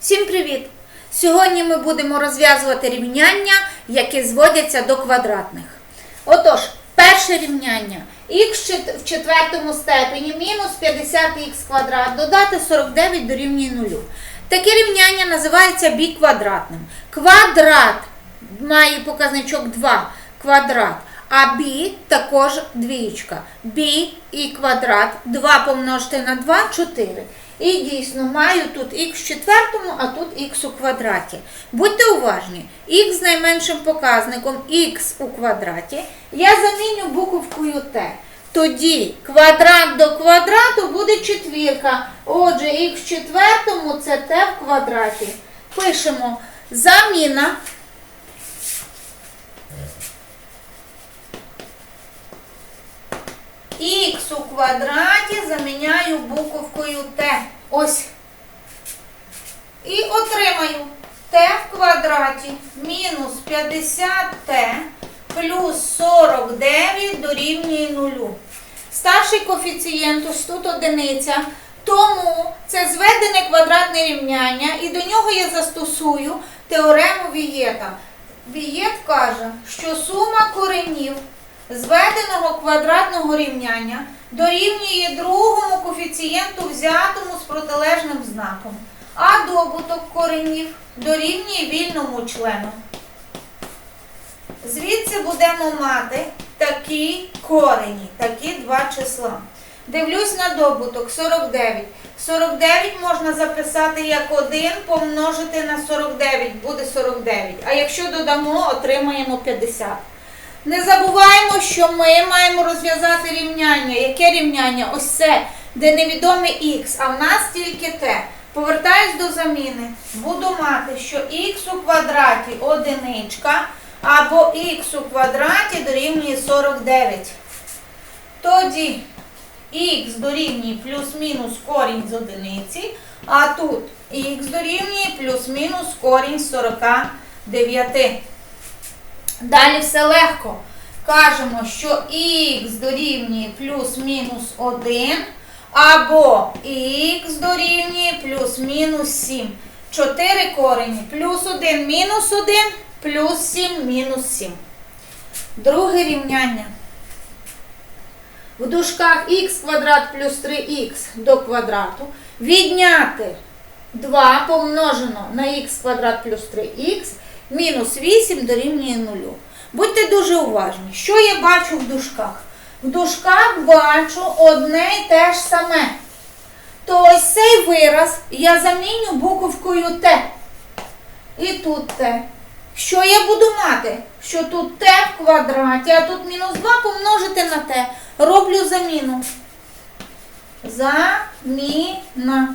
Всім привіт! Сьогодні ми будемо розв'язувати рівняння, які зводяться до квадратних. Отож, перше рівняння х в четвертому степені мінус 50х квадрат додати 49 дорівнює 0. Таке рівняння називається бі квадратним. Квадрат має показничок 2 квадрат, а бі також двієчка. Бі і квадрат 2 помножити на 2 4. І дійсно маю тут х в четвертому, а тут х у квадраті. Будьте уважні, х з найменшим показником х у квадраті я заміню буковкою t. Тоді квадрат до квадрату буде четвірка. Отже, х в четвертому це t в квадраті. Пишемо заміна. Х у квадраті заміняю буковкою Т. Ось. І отримаю Т в квадраті мінус 50Т плюс 49 дорівнює 0. Старший коефіцієнт ось тут одиниця. Тому це зведене квадратне рівняння, і до нього я застосую теорему Вієта. Вієт каже, що сума коренів зведеного квадратного рівняння дорівнює другому коефіцієнту, взятому з протилежним знаком, а добуток коренів дорівнює вільному члену. Звідси будемо мати такі корені, такі два числа. Дивлюсь на добуток 49. 49 можна записати як 1 помножити на 49, буде 49. А якщо додамо, отримаємо 50. Не забуваємо, що ми маємо розв'язати рівняння. Яке рівняння? Ось це, де невідоме х, а в нас тільки t. Повертаюсь до заміни. Буду мати, що х у квадраті одиничка, або х у квадраті дорівнює 49. Тоді х дорівнює плюс-мінус корінь з одиниці, а тут х дорівнює плюс-мінус корінь з 49. Далі все легко. Кажемо, що х дорівнює плюс-мінус 1, або х дорівнює плюс-мінус 7. 4 корені. Плюс 1 мінус 1, плюс 7 мінус 7. Друге рівняння. В дужках х квадрат плюс 3х до квадрату відняти 2 помножено на х квадрат плюс 3х мінус 8 дорівнює 0. Будьте дуже уважні. Що я бачу в дужках? В дужках бачу одне й те ж саме. То ось цей вираз я заміню буковкою Т. І тут Т. Що я буду мати? Що тут Т в квадраті, а тут мінус 2 помножити на Т. Роблю заміну. Заміна.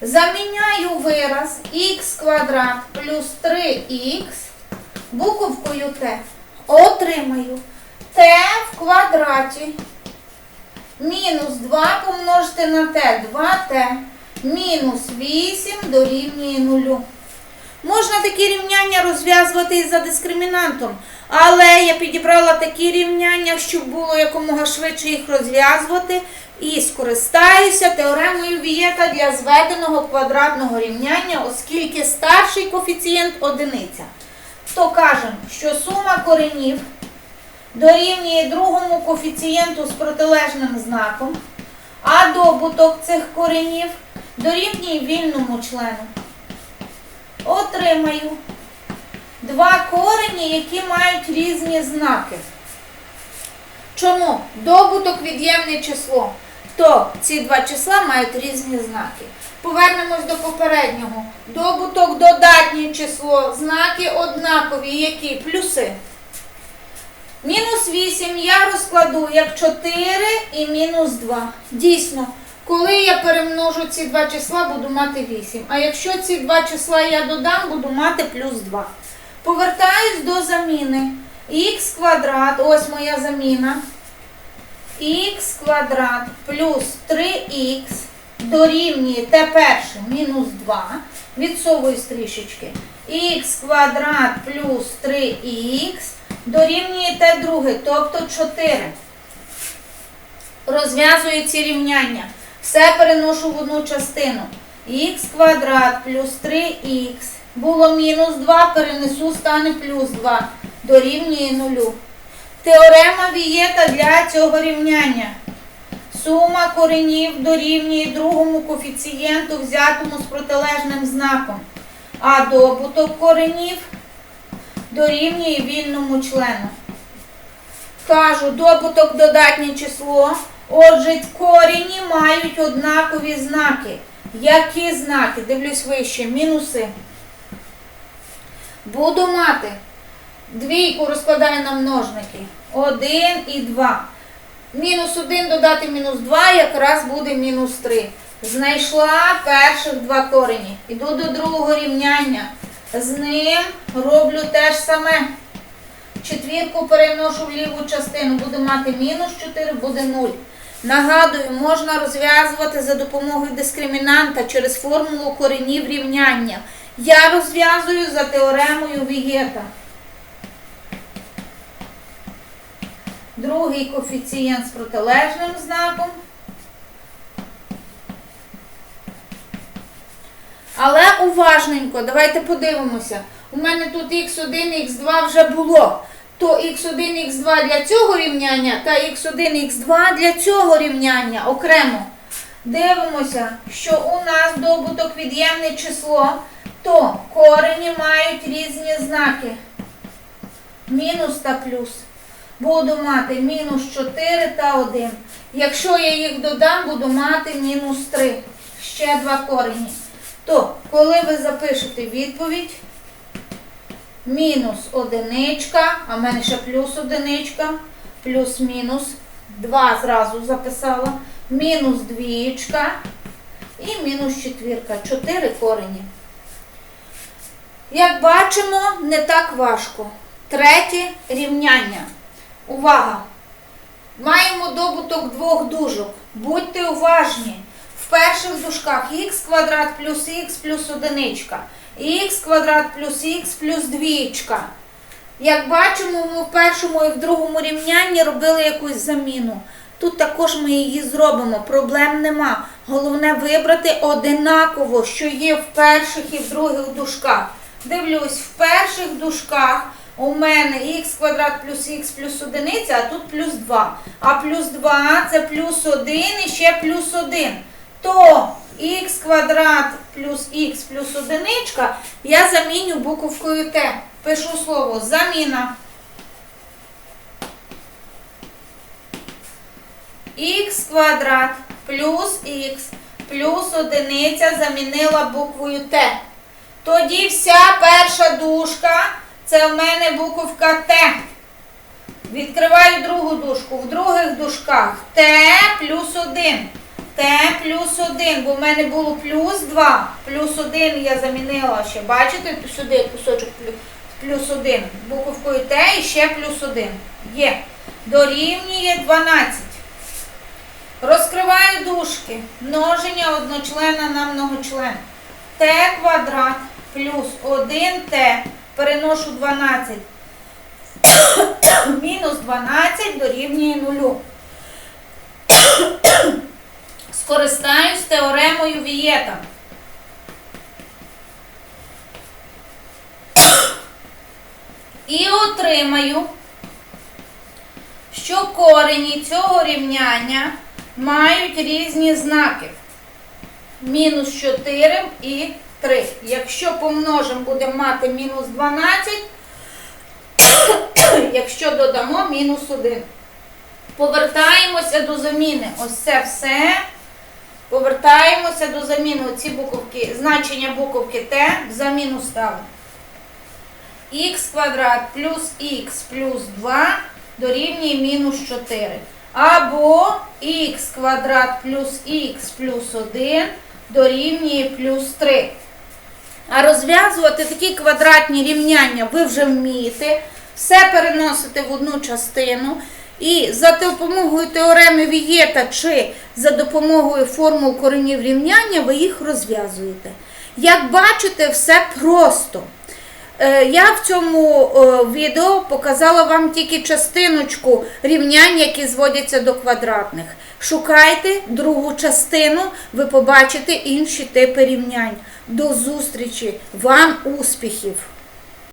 Заміняю вираз х квадрат плюс 3х буковкою Т. Отримаю Т в квадраті мінус 2 помножити на Т 2Т мінус 8 дорівнює 0. Можна такі рівняння розв'язувати і за дискримінантом, але я підібрала такі рівняння, щоб було якомога швидше їх розв'язувати. І скористаюся теоремою Вієта для зведеного квадратного рівняння, оскільки старший коефіцієнт одиниця. То кажемо, що сума коренів дорівнює другому коефіцієнту з протилежним знаком, а добуток цих коренів дорівнює вільному члену. Отримаю два корені, які мають різні знаки. Чому? Добуток від'ємне число. То ці два числа мають різні знаки. Повернемось до попереднього. Добуток додатнє число, знаки однакові, які плюси. Мінус 8 я розкладу як 4 і мінус 2. Дійсно, коли я перемножу ці два числа, буду мати 8. А якщо ці два числа я додам, буду мати плюс 2. Повертаюсь до заміни. Х квадрат, ось моя заміна. Х квадрат плюс 3х дорівнює Т перше мінус 2. Відсовую стрішечки. Х квадрат плюс 3х дорівнює Т друге, тобто 4. Розв'язую ці рівняння. Все переношу в одну частину. х квадрат плюс 3х. Було мінус 2, перенесу, стане плюс 2. Дорівнює нулю. Теорема Вієта для цього рівняння. Сума коренів дорівнює другому коефіцієнту, взятому з протилежним знаком. А добуток коренів дорівнює вільному члену. Кажу, добуток додатнє число. Отже, корені мають однакові знаки. Які знаки? Дивлюсь вище. Мінуси. Буду мати. Двійку розкладаю на множники. 1 і 2. Мінус 1 додати мінус 2 якраз буде мінус 3. Знайшла перших два корені. Іду до другого рівняння. З ним роблю те ж саме. Четвірку переношу в ліву частину. Буду мати мінус 4, буде 0. Нагадую, можна розв'язувати за допомогою дискримінанта через формулу коренів рівняння. Я розв'язую за теоремою Вігета. Другий коефіцієнт з протилежним знаком. Але уважненько, давайте подивимося. У мене тут x1, x2 вже було. То x1, x2 для цього рівняння та x1, x2 для цього рівняння окремо. Дивимося, що у нас добуток від'ємне число, то корені мають різні знаки. Мінус та плюс. Буду мати мінус 4 та 1. Якщо я їх додам, буду мати мінус 3. Ще два корені. То, коли ви запишете відповідь, мінус одиничка, а в мене ще плюс одиничка, плюс-мінус, 2 зразу записала, мінус двієчка і мінус четвірка. 4 корені. Як бачимо, не так важко. Третє рівняння. Увага! Маємо добуток двох дужок. Будьте уважні. В перших дужках х квадрат плюс х плюс одиничка. х квадрат плюс х плюс двічка. Як бачимо, ми в першому і в другому рівнянні робили якусь заміну. Тут також ми її зробимо, проблем нема. Головне вибрати одинаково, що є в перших і в других дужках. Дивлюсь, в перших дужках у мене х квадрат плюс х плюс одиниця, а тут плюс 2. А плюс 2 це плюс 1 і ще плюс 1. То х квадрат плюс х плюс одиничка я заміню буковкою Т. Пишу слово заміна. х квадрат плюс х плюс одиниця замінила буквою Т. Тоді вся перша дужка це в мене буковка Т. Відкриваю другу дужку. В других дужках Т плюс 1. Т плюс 1, бо в мене було плюс 2. Плюс 1 я замінила ще. Бачите, сюди кусочок плюс 1. Буковкою Т і ще плюс 1. Є. Дорівнює 12. Розкриваю дужки. Множення одночлена на многочлен. Т квадрат плюс 1Т. Переношу 12. Мінус 12 дорівнює 0. Скористаюсь теоремою Вієта. І отримаю, що корені цього рівняння мають різні знаки. Мінус 4 і 3. Якщо помножимо, будемо мати мінус 12. Якщо додамо мінус 1. Повертаємося до заміни. Ось це все. Повертаємося до заміни. Оці буковки, значення буковки Т в заміну ставимо. х квадрат плюс х плюс 2 дорівнює мінус 4. Або х квадрат плюс х плюс 1 дорівнює плюс 3. А розв'язувати такі квадратні рівняння ви вже вмієте. Все переносите в одну частину. І за допомогою теореми Вієта чи за допомогою формул коренів рівняння ви їх розв'язуєте. Як бачите, все просто. Е, Я в цьому е, відео показала вам тільки частиночку рівнянь, які зводяться до квадратних. Шукайте другу частину, ви побачите інші типи рівнянь. До зустрічі! Вам успіхів!